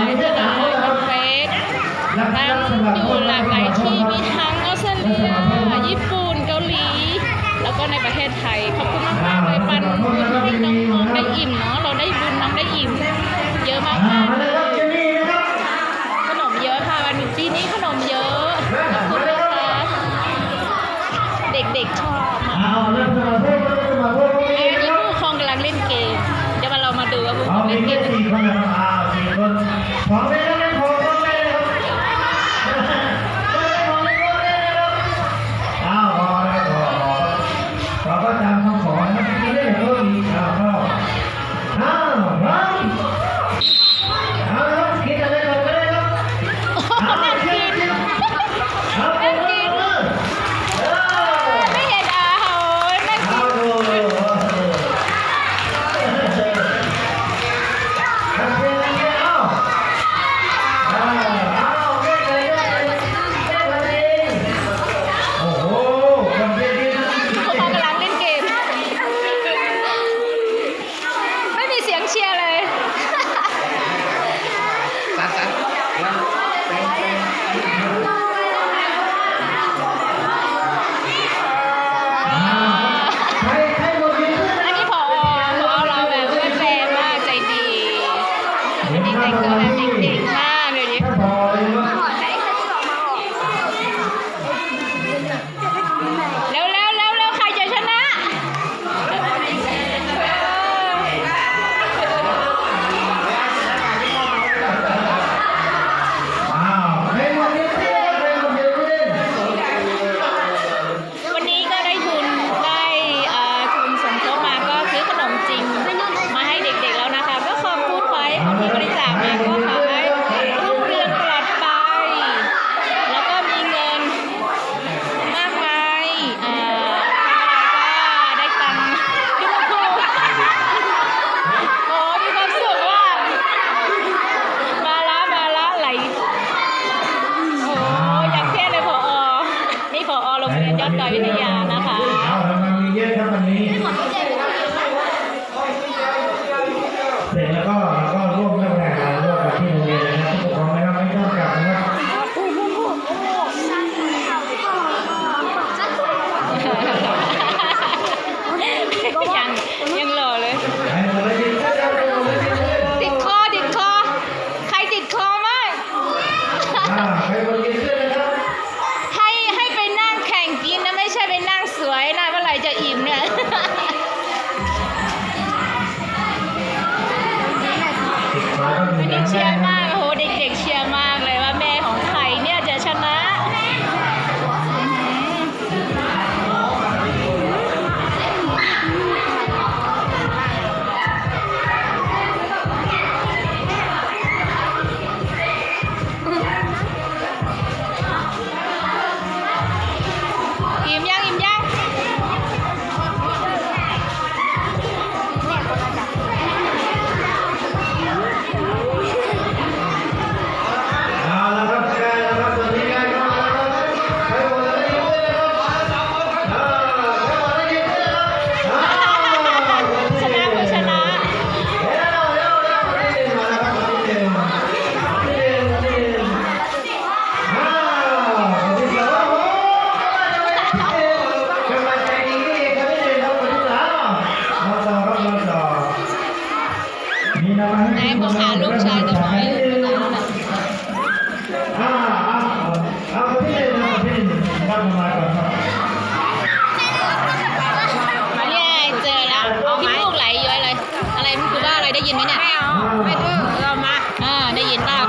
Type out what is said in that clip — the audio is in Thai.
มีแค่ามนนะครับเฟกทั้งอยู่หลากหลายที่มีทั้งออสเตรเลีย ญี่ปุ่น เกาหลี แล้วก็ในประเทศไทยขอบ ดยอดดอยวิทยานะคะเสร็จแล้วก็ 姐妹 ได้ยินไหมเนี่ย ไม่เอา ไม่ดื้อเรามา อ่า ได้ยินเปล่า